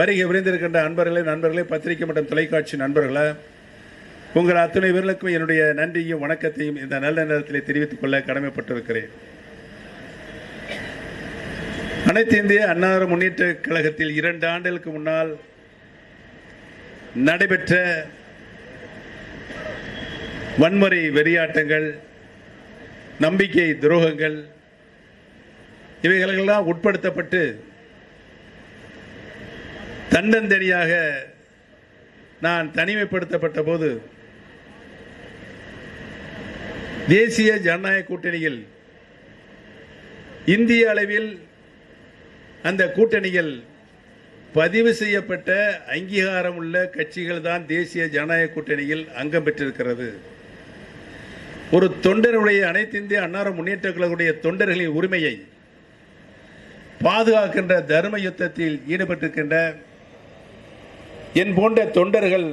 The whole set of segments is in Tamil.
வருகை விரைந்திருக்கின்ற அன்பர்களே நண்பர்களே பத்திரிகை மற்றும் தொலைக்காட்சி நண்பர்களே உங்கள் அத்துணை வீரர்களுக்கும் என்னுடைய நன்றியும் வணக்கத்தையும் இந்த நல்ல நேரத்தில் தெரிவித்துக் கொள்ள கடமைப்பட்டிருக்கிறேன். அனைத்து இந்திய அன்னார முன்னேற்ற கழகத்தில் இரண்டு ஆண்டுகளுக்கு முன்னால் நடைபெற்ற வன்முறை வெறியாட்டங்கள் நம்பிக்கை துரோகங்கள் இவைகளெல்லாம் உட்படுத்தப்பட்டு தண்டந்தனியாக நான் தனிமைப்படுத்தப்பட்ட போது தேசிய ஜனநாயக கூட்டணியில் இந்திய அளவில் அந்த கூட்டணியில் பதிவு செய்யப்பட்ட அங்கீகாரம் உள்ள கட்சிகள் தான் தேசிய ஜனநாயக கூட்டணியில் அங்கம் பெற்றிருக்கிறது. ஒரு தொண்டருடைய அனைத்து இந்திய அன்னார முன்னேற்ற கழகத்துடைய தொண்டர்களின் உரிமையை பாதுகாக்கின்ற தர்ம யுத்தத்தில் ஈடுபட்டிருக்கின்ற என் போன்ற தொண்டர்கள்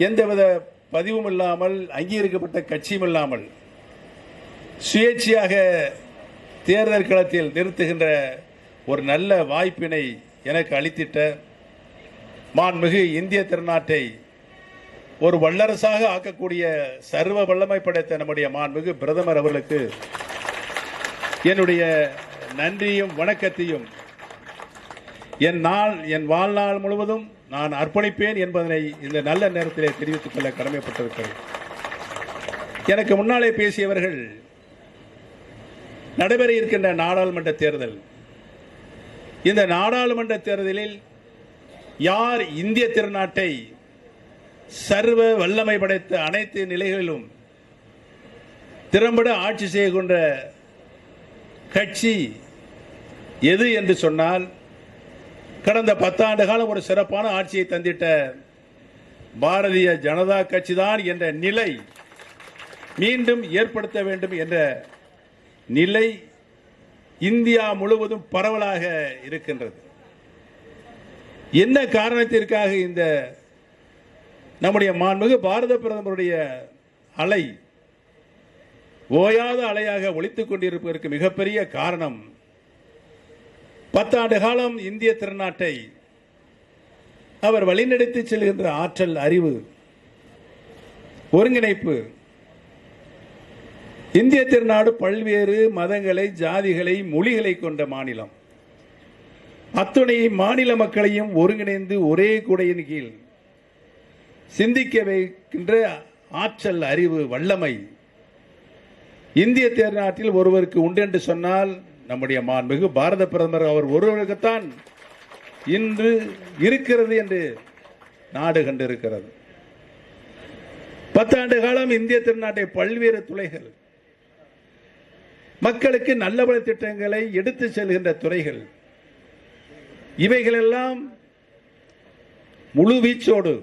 எந்தவித பதிவும் இல்லாமல் அங்கீகரிக்கப்பட்ட கட்சியும் இல்லாமல் சுயேட்சையாக தேர்தல் களத்தில் நிறுத்துகின்ற ஒரு நல்ல வாய்ப்பினை எனக்கு அளித்திட்ட மாண்புமிகு இந்திய திருநாட்டை ஒரு வல்லரசாக ஆக்கக்கூடிய சர்வ வல்லமை படைத்த நம்முடைய மாண்புமிகு பிரதமர் அவர்களுக்கு என்னுடைய நன்றியும் வணக்கத்தையும் என் நாள் என் வாழ்நாள் முழுவதும் நான் அர்ப்பணிப்பேன் என்பதனை இந்த நல்ல நேரத்திலே தெரிவித்துக் கொள்ள கடமைப்பட்டிருக்கிறேன். எனக்கு முன்னாலே பேசியவர்கள் நடைபெற இருக்கின்ற நாடாளுமன்ற தேர்தல். இந்த நாடாளுமன்ற தேர்தலில் யார் இந்திய திருநாட்டை சர்வ வல்லமை படைத்த அனைத்து நிலைகளிலும் திறம்பட ஆட்சி செய்கின்ற கட்சி எது என்று சொன்னால் கடந்த பத்தாண்டு காலம் ஒரு சிறப்பான ஆட்சியை தந்திட்ட பாரதிய ஜனதா கட்சி தான் என்ற நிலை மீண்டும் ஏற்படுத்த வேண்டும் என்ற நிலை இந்தியா முழுவதும் பரவலாக இருக்கின்றது. என்ன காரணத்திற்காக இந்த நம்முடைய மாண்புமிகு பாரத பிரதமருடைய அலை ஓயாத அலையாக ஒழித்துக் கொண்டிருப்பதற்கு மிகப்பெரிய காரணம் பத்தாண்டு காலம் இந்திய திருநாட்டை அவர் வழிநடத்தி செல்கின்ற ஆற்றல் அறிவு ஒருங்கிணைப்பு இந்திய திருநாடு பல்வேறு மதங்களை ஜாதிகளை மொழிகளை கொண்ட மாநிலம். அத்துணை மாநில மக்களையும் ஒருங்கிணைந்து ஒரே குடையின் கீழ் சிந்திக்க வைக்கின்ற ஆற்றல் அறிவு வல்லமை இந்திய திருநாட்டில் ஒருவருக்கு உண்டு என்று சொன்னால் நம்முடைய மாண்புமிகு பாரத பிரதமர் அவர் ஒருவருக்குத்தான் இன்று இருக்கிறது என்று நாடு கண்டிருக்கிறது. பத்தாண்டு காலம் இந்திய திருநாட்டை பல்வேறு துறைகள் மக்களுக்கு நல்ல பல திட்டங்களை எடுத்து செல்கின்ற துறைகள் இவைகளெல்லாம் முழு வீச்சோடு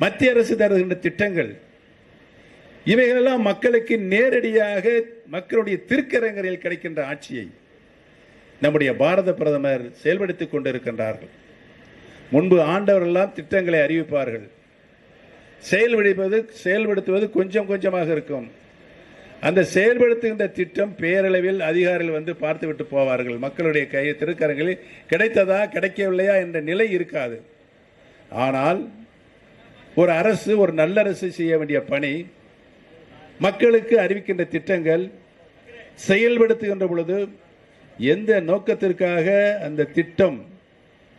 மத்திய அரசு தருகின்ற திட்டங்கள் இவைகளெல்லாம் மக்களுக்கு நேரடியாக மக்களுடைய திருக்கரங்களில் கிடைக்கின்ற ஆட்சியை நம்முடைய பாரத பிரதமர் செயல்படுத்திக் கொண்டிருக்கின்றார்கள். முன்பு ஆண்டவரெல்லாம் திட்டங்களை அறிவிப்பார்கள். செயல்படுவது செயல்படுத்துவது கொஞ்சம் கொஞ்சமாக இருக்கும். அந்த செயல்படுத்துகின்ற திட்டம் பேரளவில் அதிகாரிகள் வந்து பார்த்துவிட்டு போவார்கள். மக்களுடைய கை திருக்கரங்களில் கிடைத்ததா கிடைக்கவில்லையா என்ற நிலை இருக்காது. ஆனால் ஒரு அரசு ஒரு நல்ல அரசு செய்ய வேண்டிய பணி மக்களுக்கு அறிவிக்கின்ற திட்டங்கள் செயல்படுத்துகின்ற பொழுது எந்த நோக்கத்திற்காக அந்த திட்டம்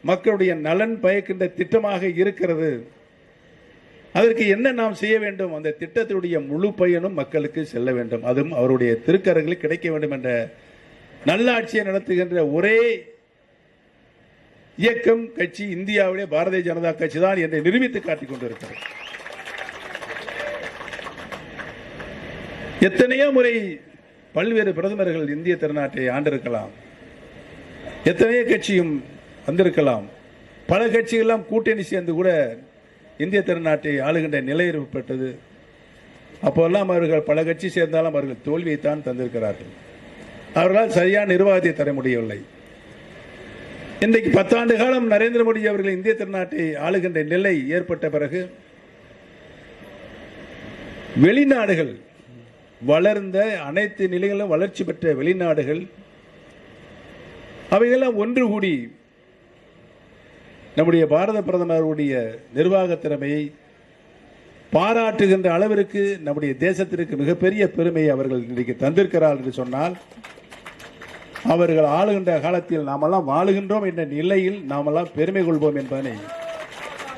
மக்களுடைய நலன் பயக்கின்ற திட்டமாக இருக்கிறது அதற்கு என்ன நாம் செய்ய வேண்டும்? அந்த திட்டத்தினுடைய முழு பயனும் மக்களுக்கு செல்ல வேண்டும். அதுவும் அவருடைய திருக்கரங்களில் கிடைக்க வேண்டும் என்ற நல்லாட்சியை நடத்துகின்ற ஒரே இயக்கம் கட்சி இந்தியாவிலே பாரதிய ஜனதா கட்சி தான் என்று நிரூபித்து காட்டிக் கொண்டிருக்கிறது. எத்தனையோ முறை பல்வேறு பிரதமர்கள் இந்திய திருநாட்டை ஆண்டிருக்கலாம். எத்தனையோ கட்சியும் வந்திருக்கலாம். பல கட்சிகள்லாம் கூட்டணி சேர்ந்து கூட இந்திய திருநாட்டை ஆளுகின்ற நிலை ஏற்பட்டது. அப்போல்லாம் அவர்கள் பல கட்சி சேர்ந்தாலும் அவர்கள் தோல்வியைத்தான் தந்திருக்கிறார்கள். அவர்களால் சரியான நிர்வாகத்தை தர முடியவில்லை. இன்றைக்கு பத்தாண்டு காலம் நரேந்திர மோடி அவர்கள் இந்திய திருநாட்டை ஆளுகின்ற நிலை ஏற்பட்ட பிறகு வெளிநாடுகள் வளர்ந்த அனைத்து நிலைகளிலும் வளர்ச்சி பெற்ற வெளிநாடுகள் அவையெல்லாம் ஒன்று கூடி நம்முடைய பாரத பிரதமருடைய நிர்வாக திறமையை பாராட்டுகின்ற அளவிற்கு நம்முடைய தேசத்திற்கு மிகப்பெரிய பெருமையை அவர்கள் இன்றைக்கு தந்திருக்கிறார் என்று சொன்னால் அவர்கள் ஆளுகின்ற காலத்தில் நாமெல்லாம் வாழுகின்றோம் என்ற நிலையில் நாமெல்லாம் பெருமை கொள்வோம் என்பதனை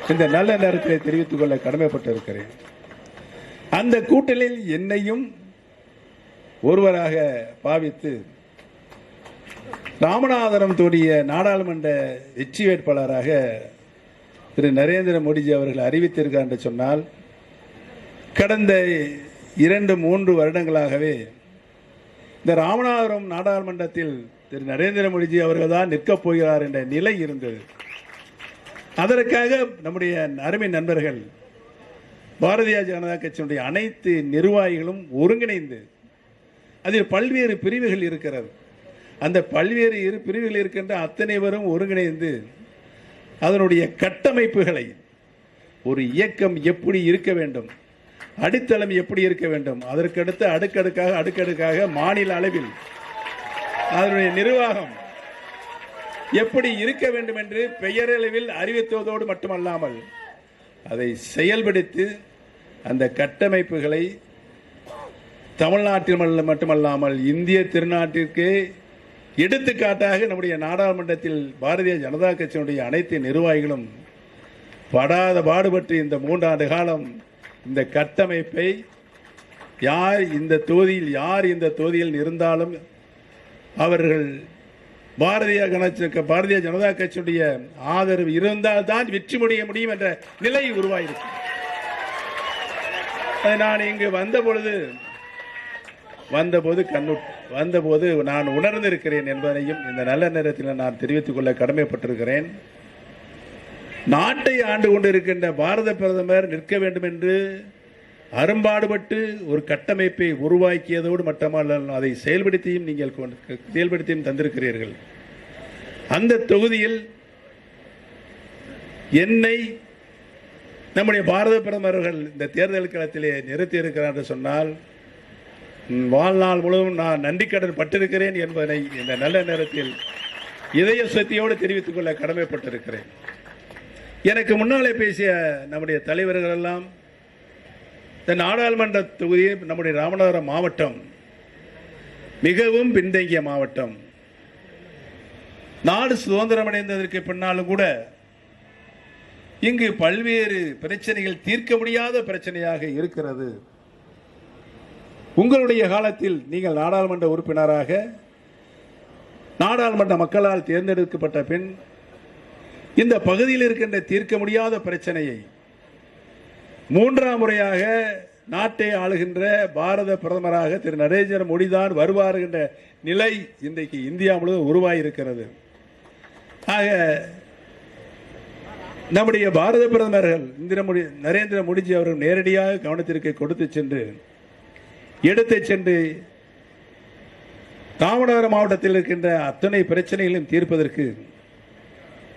இந்த நல்ல நேரத்தில் தெரிவித்துக் கொள்ள கடமைப்பட்டிருக்கிறேன். அந்த கூட்டலில் என்னையும் ஒருவராக பாவித்து ராமநாதனம் தோடிய நாடாளுமன்ற வெற்றி வேட்பாளராக திரு நரேந்திர மோடிஜி அவர்கள் அறிவித்திருக்கார் என்று சொன்னால் கடந்த இரண்டு மூன்று வருடங்களாகவே இந்த ராமநாதபுரம் நாடாளுமன்றத்தில் திரு நரேந்திர மோடிஜி அவர்கள் தான் நிற்கப் போகிறார் என்ற நிலை இருந்தது. அதற்காக நம்முடைய அருமை நண்பர்கள் பாரதிய ஜனதா கட்சியினுடைய அனைத்து நிர்வாகிகளும் ஒருங்கிணைந்து அதில் பல்வேறு பிரிவுகள் இருக்கிறது. அந்த பல்வேறு இரு பிரிவுகள் இருக்கின்ற அத்தனை பேரும் ஒருங்கிணைந்து அதனுடைய கட்டமைப்புகளை ஒரு இயக்கம் எப்படி இருக்க வேண்டும் அடித்தளம் எப்படி இருக்க வேண்டும் அதற்கடுத்து அடுக்கடுக்காக அடுக்கடுக்காக மாநில அளவில் அதனுடைய நிர்வாகம் எப்படி இருக்க வேண்டும் என்று பெயரளவில் அறிவித்துவதோடு மட்டுமல்லாமல் அதை செயல்படுத்தி அந்த கட்டமைப்புகளை தமிழ்நாட்டில் மட்டுமல்லாமல் இந்திய திருநாட்டிற்கு எடுத்துக்காட்டாக நம்முடைய நாடாளுமன்றத்தில் பாரதிய ஜனதா கட்சியினுடைய அனைத்து நிர்வாகிகளும் படாத பாடுபட்டு இந்த மூன்றாண்டு காலம் இந்த கட்டமைப்பை யார் இந்த தொகுதியில் யார் இந்த தொகுதியில் இருந்தாலும் அவர்கள் பாரதிய கணக்கு பாரதிய ஜனதா கட்சியுடைய ஆதரவு இருந்தால் தான் வெற்றி முடிய முடியும் என்ற நிலை உருவாயிருக்கு நான் இங்கு வந்த பொழுது வந்தபோது கண்ணு வந்தபோது நான் உணர்ந்திருக்கிறேன் என்பதையும் இந்த நல்ல நேரத்தில் நான் தெரிவித்துக் கொள்ள கடமைப்பட்டிருக்கிறேன். நாட்டை ஆண்டு கொண்டிருக்கின்ற பாரத பிரதமர் நிற்க வேண்டும் என்று அரும்பாடுபட்டு ஒரு கட்டமைப்பை உருவாக்கியதோடு மட்டுமல்ல அதை செயல்படுத்தியும் நீங்கள் செயல்படுத்தியும் தந்திருக்கிறீர்கள். அந்த தொகுதியில் என்னை நம்முடைய பாரத பிரதமர்கள் இந்த தேர்தல் களத்திலே நிறுத்தியிருக்கிறார் என்று சொன்னால் வாழ்நாள் முழுவதும் நான் நன்றிக்கடன் பட்டிருக்கிறேன் என்பதை இந்த நல்ல நேரத்தில் இதய சக்தியோடு தெரிவித்துக் கொள்ள கடமைப்பட்டிருக்கிறேன். எனக்கு முன்னாலே பேசிய நம்முடைய தலைவர்கள் எல்லாம் இந்த நாடாளுமன்ற தொகுதி நம்முடைய ராமநாதபுரம் மாவட்டம் மிகவும் பின்தங்கிய மாவட்டம். நாடு சுதந்திரம் அடைந்ததற்கு பின்னாலும் கூட இங்கு பல்வேறு பிரச்சனைகள் தீர்க்க முடியாத பிரச்சனையாக இருக்கிறது. உங்களுடைய காலத்தில் நீங்கள் நாடாளுமன்ற உறுப்பினராக நாடாளுமன்ற மக்களால் தேர்ந்தெடுக்கப்பட்ட பின் இந்த பகுதியில் இருக்கின்ற தீர்க்க முடியாத பிரச்சனையை மூன்றாம் முறையாக நாட்டை ஆளுகின்ற பாரத பிரதமராக திரு நரேந்திர மோடி தான் வருவார் என்ற நிலை இன்றைக்கு இந்தியா முழுவதும் உருவாகியிருக்கிறது ஆக நம்முடைய பாரத பிரதமர்கள் இந்திர மோடி நரேந்திர மோடிஜி அவர்கள் நேரடியாக கவனத்திற்கு கொடுத்து சென்று எடுத்து சென்று ராமநாதபுரம் மாவட்டத்தில் இருக்கின்ற அத்தனை பிரச்சனைகளையும் தீர்ப்பதற்கு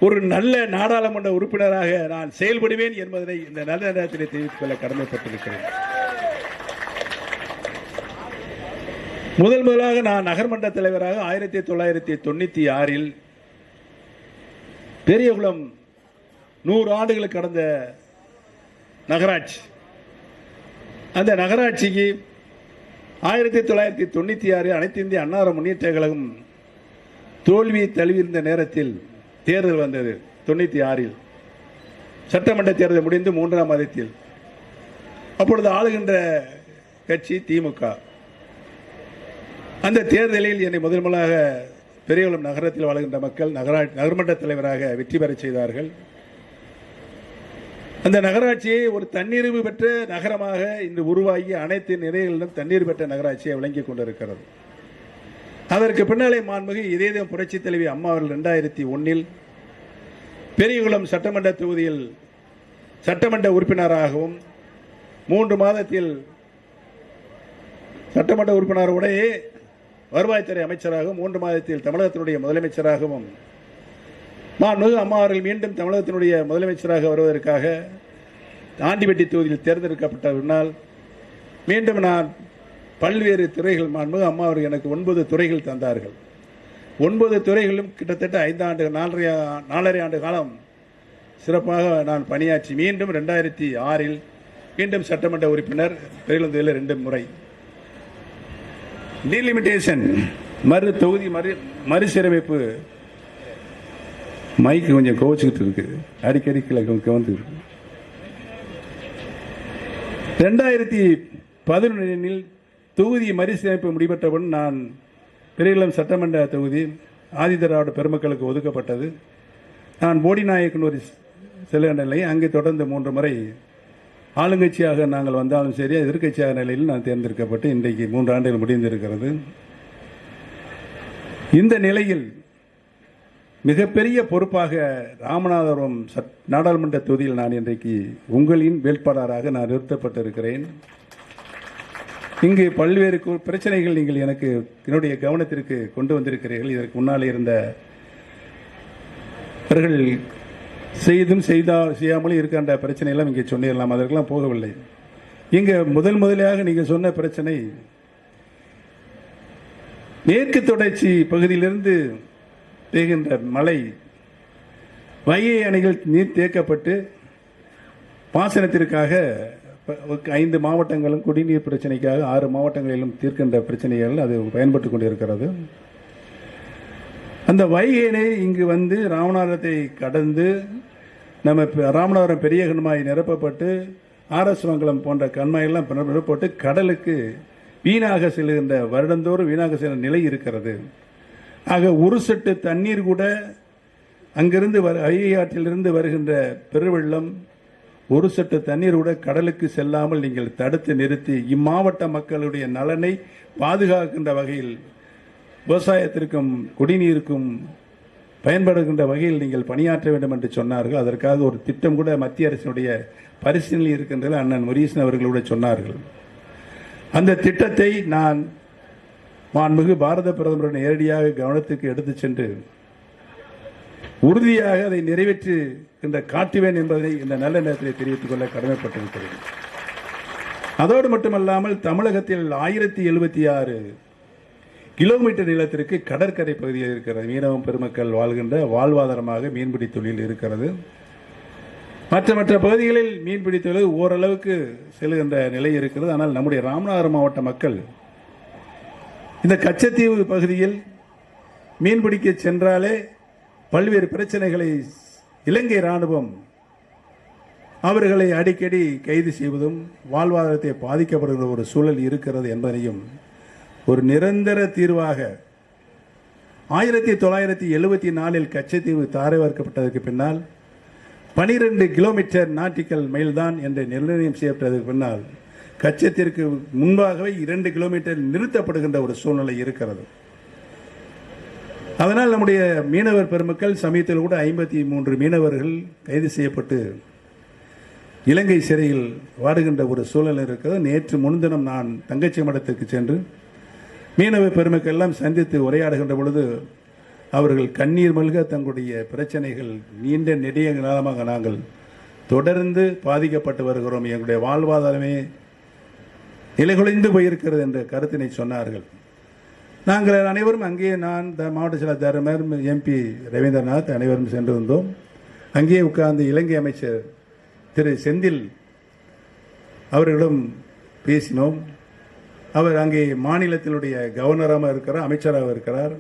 ஒரு நல்ல நாடாளுமன்ற உறுப்பினராக நான் செயல்படுவேன் என்பதனை இந்த நல்ல நேரத்தில் தெரிவித்துக் கொள்ள கடமைப்பட்டிருக்கிறேன். முதல் முதலாக நான் நகர்மன்ற தலைவராக ஆயிரத்தி தொள்ளாயிரத்தி தொண்ணூத்தி ஆறில் பெரியகுளம் நூறு ஆண்டுகள் கடந்த நகராட்சி. அந்த நகராட்சிக்கு ஆயிரத்தி தொள்ளாயிரத்தி தொண்ணூற்றி ஆறு அனைத்து இந்திய அன்னார முன்னேற்ற கழகம் தோல்வியை தழுவியிருந்த நேரத்தில் தேர்தல் வந்தது தொண்ணூற்றி ஆறில். சட்டமன்ற தேர்தல் முடிந்து மூன்றாம் மாதத்தில் அப்பொழுது ஆளுகின்ற கட்சி திமுக. அந்த தேர்தலில் என்னை முதல் முதலாக பெரியகுளம் நகரத்தில் வாழ்கின்ற மக்கள் நகரா நகர்மன்ற தலைவராக வெற்றி பெறச் செய்தார்கள். அந்த நகராட்சியை ஒரு தன்னிறைவு பெற்ற நகரமாக இன்று உருவாகி அனைத்து நிறைகளிலும் தண்ணீர் பெற்ற நகராட்சியை விளங்கி கொண்டிருக்கிறது. அதற்கு பின்னாலே மாண்புகு இதேதம் புரட்சி தலைவி அம்மா அவர்கள் ரெண்டாயிரத்தி ஒன்னில் பெரியகுளம் சட்டமன்ற தொகுதியில் சட்டமன்ற உறுப்பினராகவும் மூன்று மாதத்தில் சட்டமன்ற உறுப்பினருடைய வருவாய்த்துறை அமைச்சராகவும் மூன்று மாதத்தில் தமிழகத்தினுடைய முதலமைச்சராகவும் மாண்புமிகு அம்மா அவர்கள் மீண்டும் தமிழகத்தினுடைய முதலமைச்சராக வருவதற்காக ஆண்டிபட்டி தொகுதியில் தேர்ந்தெடுக்கப்பட்ட பின்னால் மீண்டும் நான் பல்வேறு துறைகள் மாண்புமிகு அம்மா அவர்கள் எனக்கு ஒன்பது துறைகள் தந்தார்கள். ஒன்பது துறைகளும் கிட்டத்தட்ட ஐந்தாண்டு நாலரை நாலரை ஆண்டு காலம் சிறப்பாக நான் பணியாற்றி மீண்டும் ரெண்டாயிரத்தி ஆறில் மீண்டும் சட்டமன்ற உறுப்பினர் பெரியலந்தையில் ரெண்டு முறை. டீலிமிட்டேஷன் மறு தொகுதி மறு மறுசீரமைப்பு மைக்கு கொஞ்சம் கோவிச்சுக்கிட்டு இருக்கு. அடிக்கடி கீழே கவர்ந்து ரெண்டாயிரத்தி பதினொன்றில் தொகுதி மறுசீரமைப்பு முடிவெற்றவுடன் நான் பெரியலம் சட்டமன்ற தொகுதி ஆதிதிராவிட பெருமக்களுக்கு ஒதுக்கப்பட்டது. நான் போடிநாயக்கனூர் செல்லுகின்ற நிலையை அங்கே தொடர்ந்து மூன்று முறை ஆளுங்கட்சியாக நாங்கள் வந்தாலும் சரி எதிர்க்கட்சியாக நிலையில் நான் தேர்ந்தெடுக்கப்பட்டு இன்றைக்கு மூன்று ஆண்டுகள் முடிந்திருக்கிறது. இந்த நிலையில் மிகப்பெரிய பொறுப்பாக ராமநாதபுரம் சட் நாடாளுமன்ற தொகுதியில் நான் இன்றைக்கு உங்களின் வேட்பாளராக நான் நிறுத்தப்பட்டிருக்கிறேன். இங்கு பல்வேறு பிரச்சனைகள் நீங்கள் எனக்கு என்னுடைய கவனத்திற்கு கொண்டு வந்திருக்கிறீர்கள். இதற்கு முன்னால் இருந்த அவர்கள் செய்தும் செய்தா செய்யாமலும் இருக்கின்ற பிரச்சனையெல்லாம் இங்கே சொன்னிடலாம் அதற்கெல்லாம் போகவில்லை. இங்கே முதல் முதலாக நீங்கள் சொன்ன பிரச்சனை மேற்கு தொடர்ச்சி பகுதியிலிருந்து பெய்கின்ற மழை வைகை அணைகள் நீர் தேக்கப்பட்டு பாசனத்திற்காக ஐந்து மாவட்டங்களும் குடிநீர் பிரச்சனைக்காக ஆறு மாவட்டங்களிலும் தீர்க்கின்ற பிரச்சனைகள் அது பயன்பட்டு கொண்டிருக்கிறது. அந்த வைகை அணை இங்கு வந்து ராமநாதத்தை கடந்து நம்ம ராமநாதபுரம் பெரிய கண்மாய் நிரப்பப்பட்டு ஆர்எஸ் மங்கலம் போன்ற கண்மாயெல்லாம் நிரப்பப்பட்டு கடலுக்கு வீணாக செல்கின்ற வருடந்தோறும் வீணாக செல்கிற நிலை இருக்கிறது. ஆக ஒரு சொட்டு தண்ணீர் கூட அங்கிருந்து வர வைகை ஆற்றிலிருந்து வருகின்ற பெருவெள்ளம் ஒரு சொட்டு தண்ணீர் கூட கடலுக்கு செல்லாமல் நீங்கள் தடுத்து நிறுத்தி இம்மாவட்ட மக்களுடைய நலனை பாதுகாக்கின்ற வகையில் விவசாயத்திற்கும் குடிநீருக்கும் பயன்படுகின்ற வகையில் நீங்கள் பணியாற்ற வேண்டும் என்று சொன்னார்கள். அதற்காக ஒரு திட்டம் கூட மத்திய அரசினுடைய பரிசீலனையில் இருக்கின்றது அண்ணன் முரீசன் அவர்களோட சொன்னார்கள். அந்த திட்டத்தை நான் மாண்புமிகு பாரத பிரதமர் நேரடியாக கவனத்துக்கு எடுத்துச் சென்று உறுதியாக அதை நிறைவேற்றுகின்ற காட்டுவேன் என்பதை இந்த நல்ல நேரத்தில் தெரிவித்துக் கொள்ள கடமைப்பட்டிருக்கிறேன். அதோடு மட்டுமல்லாமல் தமிழகத்தில் ஆயிரத்தி எழுபத்தி ஆறு கிலோமீட்டர் நீளத்திற்கு கடற்கரை பகுதியில் இருக்கிறது மீனவம் பெருமக்கள் வாழ்கின்ற வாழ்வாதாரமாக மீன்பிடி தொழில் இருக்கிறது. மற்ற மற்ற பகுதிகளில் மீன்பிடி தொழில் ஓரளவுக்கு செல்கின்ற நிலை இருக்கிறது. ஆனால் நம்முடைய ராமநாதபுரம் மாவட்ட மக்கள் இந்த கச்சத்தீவு பகுதியில் மீன்பிடிக்க சென்றாலே பல்வேறு பிரச்சனைகளை இலங்கை ராணுவம் அவர்களை அடிக்கடி கைது செய்வதும் வாழ்வாதாரத்தை பாதிக்கப்படுகிற ஒரு சூழல் இருக்கிறது என்பதையும் ஒரு நிரந்தர தீர்வாக ஆயிரத்தி தொள்ளாயிரத்தி எழுபத்தி நாலில் கச்சத்தீவு தாரை வார்க்கப்பட்டதற்கு பின்னால் பனிரெண்டு கிலோமீட்டர் நாட்டிக்கல் மைல்தான் என்று நிர்ணயம் செய்யப்பட்டதற்கு பின்னால் கச்சத்திற்கு முன்பாகவே இரண்டு கிலோமீட்டர் நிறுத்தப்படுகின்ற ஒரு சூழ்நிலை இருக்கிறது. அதனால் நம்முடைய மீனவர் பெருமக்கள் சமயத்தில் கூட ஐம்பத்தி மூன்று மீனவர்கள் கைது செய்யப்பட்டு இலங்கை சிறையில் வாடுகின்ற ஒரு சூழல் இருக்கிறது. நேற்று முன்தினம் நான் தங்கச்சி மடத்திற்கு சென்று மீனவ பெருமக்கள் எல்லாம் சந்தித்து உரையாடுகின்ற பொழுது அவர்கள் கண்ணீர் மல்க தங்களுடைய பிரச்சனைகள் நீண்ட நெடிய காலமாக நாங்கள் தொடர்ந்து பாதிக்கப்பட்டு வருகிறோம். எங்களுடைய வாழ்வாதாரமே நிலைகுலைந்து போயிருக்கிறது என்ற கருத்தினை சொன்னார்கள். நாங்கள் அனைவரும் அங்கேயே நான் த- மாவட்ட செயலர் தருமர் எம்பி ரவீந்திரநாத் அனைவரும் சென்று வந்தோம். உட்கார்ந்து இலங்கை அமைச்சர் திரு செந்தில் அவர்களிடம் பேசினோம். அவர் அங்கே மாநிலத்தினுடைய கவர்னராக இருக்கிறார் அமைச்சராக இருக்கிறார்.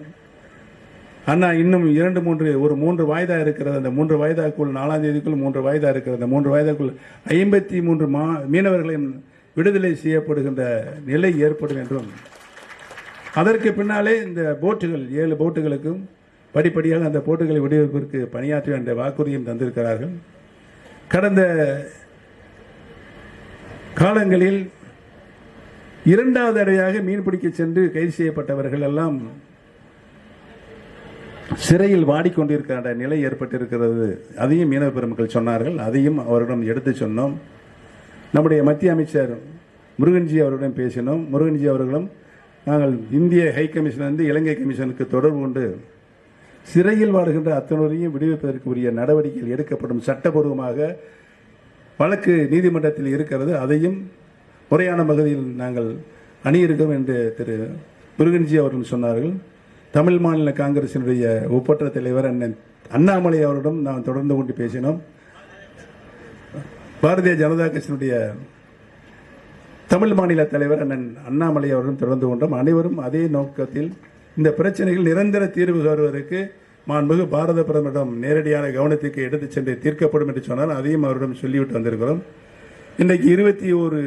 அண்ணா இன்னும் இரண்டு மூன்று ஒரு மூன்று வாய்தா இருக்கிறது. அந்த மூன்று வாய்தாக்குள் நாலாம் தேதிக்குள் மூன்று வாய்தா இருக்கிறது. அந்த மூன்று வாய்தாக்குள் ஐம்பத்தி மூன்று மா மீனவர்களின் விடுதலை செய்யப்படுகின்ற நிலை ஏற்படும் என்றும் அதற்கு பின்னாலே இந்த போட்டுகள் ஏழு போட்டுகளுக்கும் படிப்படியாக அந்த போட்டுகளை வடிவமைப்பிற்கு பணியாற்ற என்ற வாக்குறுதியும் தந்திருக்கிறார்கள். கடந்த காலங்களில் இரண்டாவது அடையாக மீன்பிடிக்க சென்று கைது செய்யப்பட்டவர்கள் எல்லாம் சிறையில் வாடிக்கொண்டிருக்கிற நிலை ஏற்பட்டிருக்கிறது. அதையும் மீனவ பெருமக்கள் சொன்னார்கள். அதையும் அவரிடம் எடுத்து சொன்னோம். நம்முடைய மத்திய அமைச்சர் முருகன்ஜி அவருடன் பேசினோம். முருகன்ஜி அவர்களும் நாங்கள் இந்திய ஹை கமிஷன் வந்து இலங்கை கமிஷனுக்கு தொடர்பு கொண்டு சிறையில் வாடுகின்ற அத்தனோரையும் விடுவிப்பதற்கு உரிய நடவடிக்கைகள் எடுக்கப்படும் சட்டபூர்வமாக வழக்கு நீதிமன்றத்தில் இருக்கிறது. அதையும் முறையான பகுதியில் நாங்கள் அணியிருக்கோம் என்று திரு முருகன்ஜி அவர்கள் சொன்னார்கள். தமிழ் மாநில காங்கிரசினுடைய ஒப்பற்ற தலைவர் அண்ணன் அண்ணாமலை அவரிடம் நான் தொடர்ந்து கொண்டு பேசினோம். பாரதிய ஜனதா கட்சியினுடைய தமிழ் மாநில தலைவர் அண்ணன் அண்ணாமலை அவர்களும் தொடர்ந்து கொண்டோம். அனைவரும் அதே நோக்கத்தில் இந்த பிரச்சனைகள் நிரந்தர தீர்வு வருவதற்கு மாண்புமிகு பாரத பிரதமரிடம் நேரடியான கவனத்துக்கு எடுத்துச் சென்று தீர்க்கப்படும் என்று சொன்னால் அதையும் அவரிடம் சொல்லிவிட்டு வந்திருக்கிறோம். இன்றைக்கு இருபத்தி ஒரு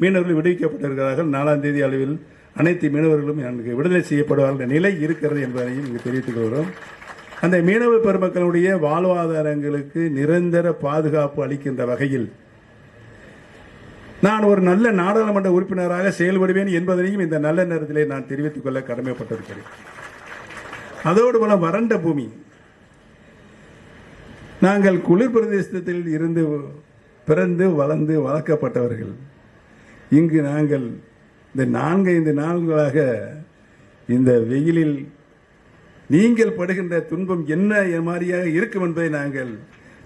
மீனவர்கள் விடுவிக்கப்பட்டிருக்கிறார்கள். நாலாம் தேதி அளவில் அனைத்து மீனவர்களும் எனக்கு விடுதலை செய்யப்படுவார்கள் நிலை இருக்கிறது என்பதையும் இங்கு தெரிவித்துக் கொள்கிறோம். அந்த மீனவ பெருமக்களுடைய வாழ்வாதாரங்களுக்கு நிரந்தர பாதுகாப்பு அளிக்கின்ற வகையில் நான் ஒரு நல்ல நாடாளுமன்ற உறுப்பினராக செயல்படுவேன் என்பதனையும் இந்த நல்ல நேரத்திலே நான் தெரிவித்துக் கொள்ள கடமைப்பட்டிருக்கிறேன். அதோடு போல வறண்ட பூமி. நாங்கள் குளிர் பிரதேசத்தில் இருந்து பிறந்து வளர்ந்து வளர்க்கப்பட்டவர்கள். இங்கு நாங்கள் இந்த நான்கைந்து நாள்களாக இந்த வெயிலில் நீங்கள் படுகின்ற துன்பம் என்ன மாதிரியாக இருக்கும் என்பதை நாங்கள்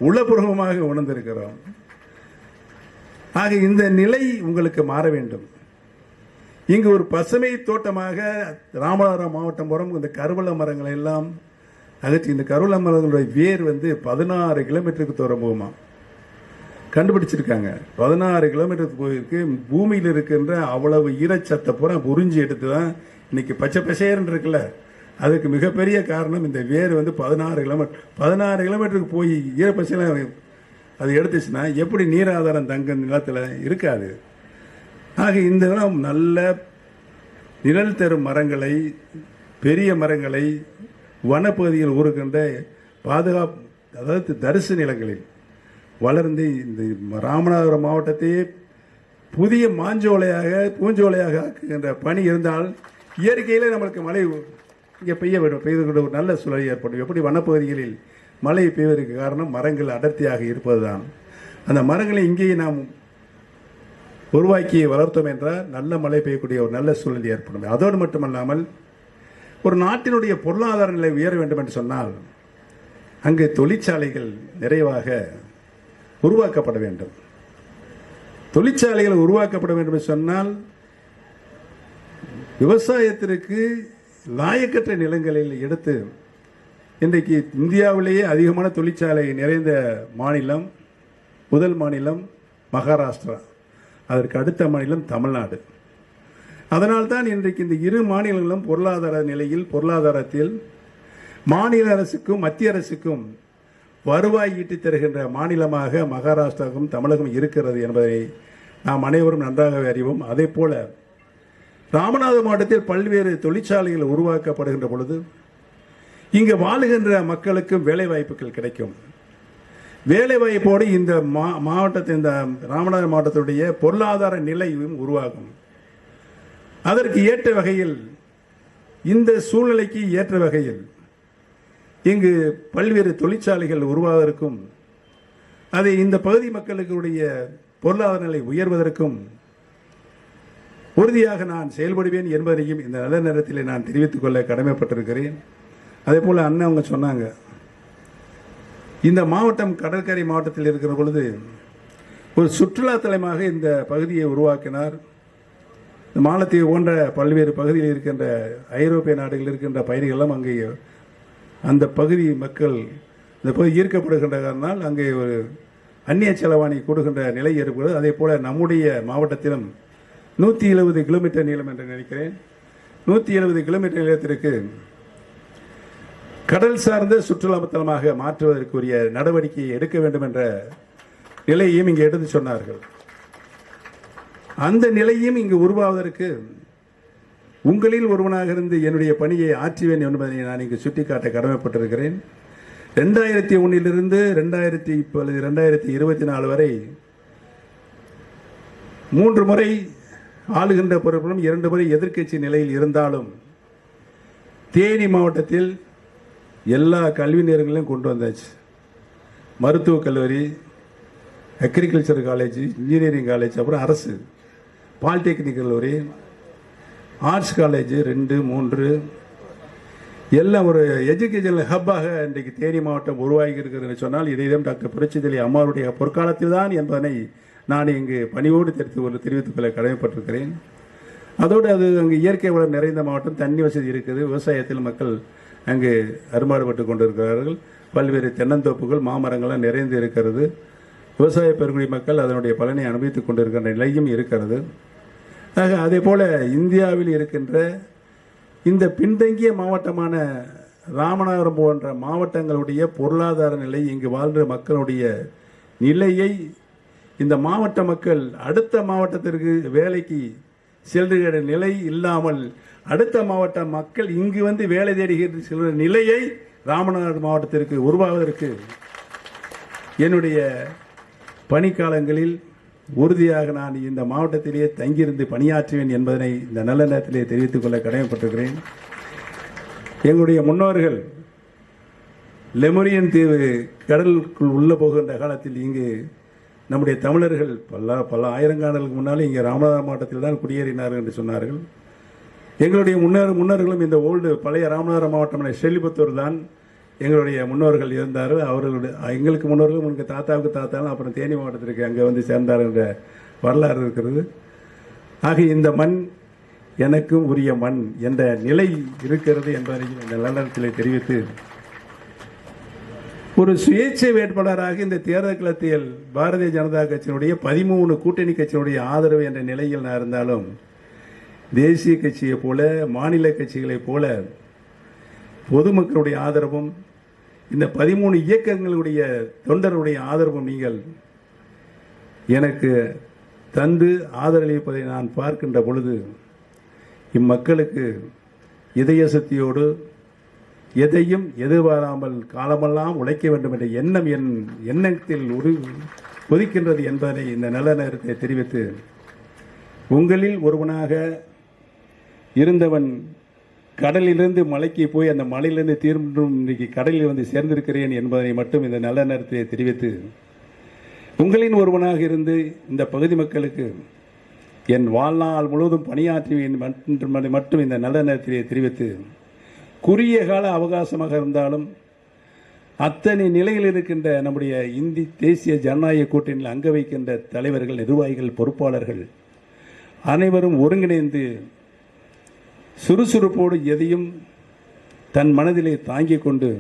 உளபூர்வமாக உணர்ந்திருக்கிறோம். ஆக இந்த நிலை உங்களுக்கு மாற வேண்டும். இங்கு ஒரு பசுமை தோட்டமாக ராமநாதபுரம் மாவட்டம் புறம். இந்த கருவள மரங்களை எல்லாம் அகற்றி இந்த கருவள மரங்களுடைய வேர் வந்து பதினாறு கிலோமீட்டருக்கு தூரம் போகுமா? கண்டுபிடிச்சிருக்காங்க. பதினாறு கிலோமீட்டருக்கு போயிருக்கு. பூமியில் இருக்கின்ற அவ்வளவு ஈரச்சத்தை பூரா உறிஞ்சி எடுத்து தான் இன்னைக்கு பச்சை பசேர்னு இருக்குல்ல. அதுக்கு மிகப்பெரிய காரணம் இந்த வேர் வந்து பதினாறு கிலோமீட்டர் பதினாறு கிலோமீட்டருக்கு போய் ஈரப்பசையெல்லாம் அது எடுத்துச்சுன்னா எப்படி நீர் ஆதாரம் தங்க நிலத்தில் இருக்காது. ஆக இந்த நிலம் நல்ல நிழல் தரும் மரங்களை பெரிய மரங்களை வனப்பகுதியில் ஊறுகின்ற பாதுகாப்பு அதாவது தரிசு நிலங்களில் வளர்ந்து இந்த ராமநாதபுரம் மாவட்டத்தையே புதிய மாஞ்சோலையாக பூஞ்சோலையாக ஆக்குகின்ற பணி இருந்தால் இயற்கையிலே நம்மளுக்கு மழை இங்கே பெய்ய வேண்டும் பெய்து ஒரு நல்ல சூழல் ஏற்படும். எப்படி வனப்பகுதிகளில் மழை பெய்வதற்கு காரணம் மரங்கள் அடர்த்தியாக இருப்பதுதான். அந்த மரங்களை இங்கேயே நாம் உருவாக்கி வளர்த்தோம் என்றால் நல்ல மழை பெய்யக்கூடிய ஒரு நல்ல சூழல் ஏற்படும். அதோடு மட்டுமல்லாமல் ஒரு நாட்டினுடைய பொருளாதார நிலை உயர வேண்டும் என்று சொன்னால் அங்கு தொழிற்சாலைகள் நிறைவாக உருவாக்கப்பட வேண்டும். தொழிற்சாலைகள் உருவாக்கப்பட வேண்டும் என்று சொன்னால் விவசாயத்திற்கு லாயக்கற்ற நிலங்களில் எடுத்து இன்றைக்கு இந்தியாவிலேயே அதிகமான தொழிற்சாலை நிறைந்த மாநிலம் முதல் மாநிலம் மகாராஷ்டிரா. அதற்கு அடுத்த மாநிலம் தமிழ்நாடு. அதனால்தான் இன்றைக்கு இந்த இரு மாநிலங்களும் பொருளாதார நிலையில் பொருளாதாரத்தில் மாநில அரசுக்கும் மத்திய அரசுக்கும் வருவாய் ஈட்டி தருகின்ற மாநிலமாக மகாராஷ்டிராவும் தமிழகம் இருக்கிறது என்பதை நாம் அனைவரும் நன்றாகவே அறிவோம். அதே போல ராமநாத மாவட்டத்தில் பல்வேறு தொழிற்சாலைகள் உருவாக்கப்படுகின்ற பொழுது இங்கு வாழுகின்ற மக்களுக்கும் வேலைவாய்ப்புகள் கிடைக்கும். வேலைவாய்ப்போடு இந்த மா மாவட்டத்தின் இந்த ராமநாதபுரம் மாவட்டத்துடைய பொருளாதார நிலையும் உருவாகும். அதற்கு ஏற்ற வகையில் இந்த சூழ்நிலைக்கு ஏற்ற வகையில் இங்கு பல்வேறு தொழிற்சாலைகள் உருவாவதற்கும் அதை இந்த பகுதி மக்களுடைய பொருளாதார நிலை உயர்வதற்கும் உறுதியாக நான் செயல்படுவேன் என்பதையும் இந்த நல்ல நேரத்தில் நான் தெரிவித்துக் கொள்ள கடமைப்பட்டிருக்கிறேன். அதே போல் அண்ணன் அவங்க சொன்னாங்க இந்த மாவட்டம் கடற்கரை மாவட்டத்தில் இருக்கிற பொழுது ஒரு சுற்றுலா தலமாக இந்த பகுதியை உருவாக்கினார். இந்த மாலத்தீவு போன்ற பல்வேறு பகுதியில் இருக்கின்ற ஐரோப்பிய நாடுகளில் இருக்கின்ற பயணிகள்லாம் அங்கே அந்த பகுதி மக்கள் இந்த பகுதி ஈர்க்கப்படுகின்ற காரணத்தால் அங்கே ஒரு அந்நிய செலவாணி கொடுக்கின்ற நிலை ஏற்படுது அதே போல நம்முடைய மாவட்டத்திலும் நூற்றி எழுபது கிலோமீட்டர் நீளம் என்று நினைக்கிறேன். நூற்றி எழுபது கிலோமீட்டர் நீளத்திற்கு கடல் சார்ந்த சுற்றுலாத்தலமாக மாற்றுவதற்குரிய நடவடிக்கையை எடுக்க வேண்டும் என்ற நிலையையும் இங்கே எடுத்து சொன்னார்கள். அந்த நிலையும் இங்கு உருவாவதற்கு உங்களில் ஒருவனாக இருந்து என்னுடைய பணியை ஆற்றுவேன் என்பதை நான் இங்கு சுட்டிக்காட்ட கடமைப்பட்டிருக்கிறேன். ரெண்டாயிரத்தி ஒன்னிலிருந்து ரெண்டாயிரத்தி இப்பொழுது ரெண்டாயிரத்தி இருபத்தி நாலு வரை மூன்று முறை ஆளுகின்ற பொறுப்பிலும் இரண்டு முறை எதிர்க்கட்சி நிலையில் இருந்தாலும் தேனி மாவட்டத்தில் எல்லா கல்வி நேரங்களையும் கொண்டு வந்தாச்சு. மருத்துவக் கல்லூரி அக்ரிகல்ச்சர் காலேஜ் இன்ஜினியரிங் காலேஜ் அப்புறம் அரசு பாலிடெக்னிக் கல்லூரி ஆர்ட்ஸ் காலேஜ் ரெண்டு மூன்று. எல்லாம் ஒரு எஜுகேஷன் ஹப்பாக இன்றைக்கு தேனி மாவட்டம் உருவாகி இருக்கிறது சொன்னால் இதைதான் டாக்டர் புரட்சிதலி அம்மாவுடைய பொற்காலத்தில் தான் என்பதனை நான் இங்கு பணிவோடு தெரிவித்து ஒரு தெரிவித்துக் கொள்ள கடமைப்பட்டிருக்கிறேன். அதோடு அது அங்கு இயற்கை வளம் நிறைந்த மாவட்டம் தண்ணி வசதி இருக்குது. விவசாயத்தில் மக்கள் அங்கு அருமாறுபட்டு கொண்டிருக்கிறார்கள். பல்வேறு தென்னந்தோப்புகள் மாமரங்கள்லாம் நிறைந்து இருக்கிறது. விவசாய பெருங்குடி மக்கள் அதனுடைய பலனை அனுபவித்துக் கொண்டிருக்கின்ற நிலையும் இருக்கிறது. ஆக அதே போல் இந்தியாவில் இருக்கின்ற இந்த பின்தங்கிய மாவட்டமான ராமநாதபுரம் போன்ற மாவட்டங்களுடைய பொருளாதார நிலை இங்கு வாழ்கிற மக்களுடைய நிலையை இந்த மாவட்ட மக்கள் அடுத்த மாவட்டத்திற்கு வேலைக்கு செல்கிற நிலை இல்லாமல் அடுத்த மாவட்ட மக்கள் இங்கு வந்து வேலை தேடுகிற செல்கிற நிலையை ராமநாதபுரம் மாவட்டத்திற்கு உருவாவதற்கு என்னுடைய பணிக்காலங்களில் உறுதியாக நான் இந்த மாவட்டத்திலேயே தங்கியிருந்து பணியாற்றுவேன் என்பதனை இந்த நல்ல நேரத்திலே தெரிவித்துக் கொள்ள கடமைப்பட்டிருக்கிறேன். எங்களுடைய முன்னோர்கள் லெமோரியன் தீவு கடலுக்குள் உள்ள போகின்ற காலத்தில் இங்கு நம்முடைய தமிழர்கள் பல பல ஆயிரங்காலங்களுக்கு முன்னாலே இங்கே ராமநாதபுரம் மாவட்டத்தில் தான் குடியேறினார்கள் என்று சொன்னார்கள். எங்களுடைய முன்னோர் முன்னோர்களும் இந்த ஓல்டு பழைய ராமநாதபுரம் மாவட்டமான செல்லிபுத்தூர் தான் எங்களுடைய முன்னோர்கள் இருந்தார் அவர்களுடைய எங்களுக்கு முன்னோர்களும் உங்களுக்கு தாத்தாவுக்கு தாத்தாலும் அப்புறம் தேனி மாவட்டத்திற்கு அங்கே வந்து சேர்ந்தார் என்ற வரலாறு இருக்கிறது. ஆக இந்த மண் எனக்கும் உரிய மண் என்ற நிலை இருக்கிறது என்பதை இந்த நல்லத்திலே தெரிவித்து ஒரு சுயேட்சை வேட்பாளராக இந்த தேர்தல் களத்தில் பாரதிய ஜனதா கட்சியினுடைய பதிமூணு கூட்டணி கட்சியினுடைய ஆதரவு என்ற நிலையில் நான் இருந்தாலும் தேசிய கட்சியைப் போல மாநில கட்சிகளைப் போல பொதுமக்களுடைய ஆதரவும் இந்த பதிமூணு இயக்கங்களுடைய தொண்டருடைய ஆதரவும் நீங்கள் எனக்கு தந்து ஆதரவளிப்பதை நான் பார்க்கின்ற பொழுது இம்மக்களுக்கு இதய சக்தியோடு எதையும் எதிர்பாராமல் காலமெல்லாம் உழைக்க வேண்டும் என்ற எண்ணம் என் எண்ணத்தில் உரு கொதிக்கின்றது என்பதை இந்த நல்ல நேரத்தை தெரிவித்து உங்களில் ஒருவனாக இருந்தவன் கடலிலிருந்து மலைக்கு போய் அந்த மலையிலிருந்து தீர்ந்தும் இன்றைக்கு கடலில் வந்து சேர்ந்திருக்கிறேன் என்பதை மட்டும் இந்த நல்ல நேரத்தை தெரிவித்து உங்களின் ஒருவனாக இருந்து இந்த பகுதி மக்களுக்கு என் வாழ்நாள் முழுவதும் பணியாற்றுவேன் மட்டும் இந்த நல்ல நேரத்திலே தெரிவித்து குறுகிய கால அவகாசமாக இருந்தாலும் அத்தனை நிலையில் இருக்கின்ற நம்முடைய இந்தி தேசிய ஜனநாயக கூட்டணியில் அங்க வைக்கின்ற தலைவர்கள் நிர்வாகிகள் பொறுப்பாளர்கள் அனைவரும் ஒருங்கிணைந்து சுறுசுறுப்போடு எதையும் தன் மனதிலே தாங்கிக் கொண்டு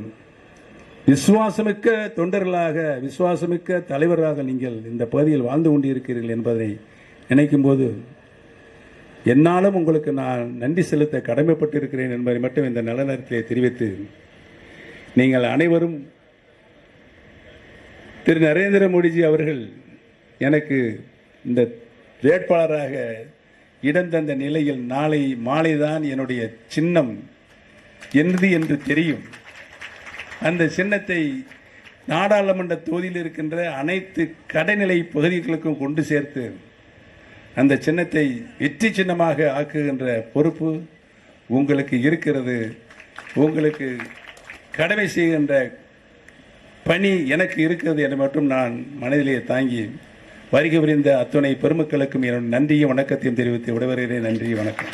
விசுவாசமிக்க தொண்டர்களாக விசுவாசமிக்க தலைவராக நீங்கள் இந்த பகுதியில் வாழ்ந்து கொண்டிருக்கிறீர்கள் என்பதை நினைக்கும் போது என்னாலும் உங்களுக்கு நான் நன்றி செலுத்த கடமைப்பட்டிருக்கிறேன் என்பதை மட்டும் இந்த நல்ல நேரத்திலே தெரிவித்து நீங்கள் அனைவரும் திரு நரேந்திர மோடிஜி அவர்கள் எனக்கு இந்த வேட்பாளராக இடம் தந்த நிலையில் நாளை மாலைதான் என்னுடைய சின்னம் என்னது என்று தெரியும். அந்த சின்னத்தை நாடாளுமன்ற தொகுதியில் இருக்கின்ற அனைத்து கடைநிலை பகுதிகளுக்கும் கொண்டு சேர்த்து அந்த சின்னத்தை வெற்றி சின்னமாக ஆக்குகின்ற பொறுப்பு உங்களுக்கு இருக்கிறது. உங்களுக்கு கடமை செய்கின்ற பணி எனக்கு இருக்கிறது என்று மட்டும் நான் மனதிலே தாங்கி வருகை புரிந்த அத்துணை பெருமக்களுக்கும் என்னுடைய நன்றியும் வணக்கத்தையும் தெரிவித்து விடைபெறுகிறேன். நன்றி வணக்கம்.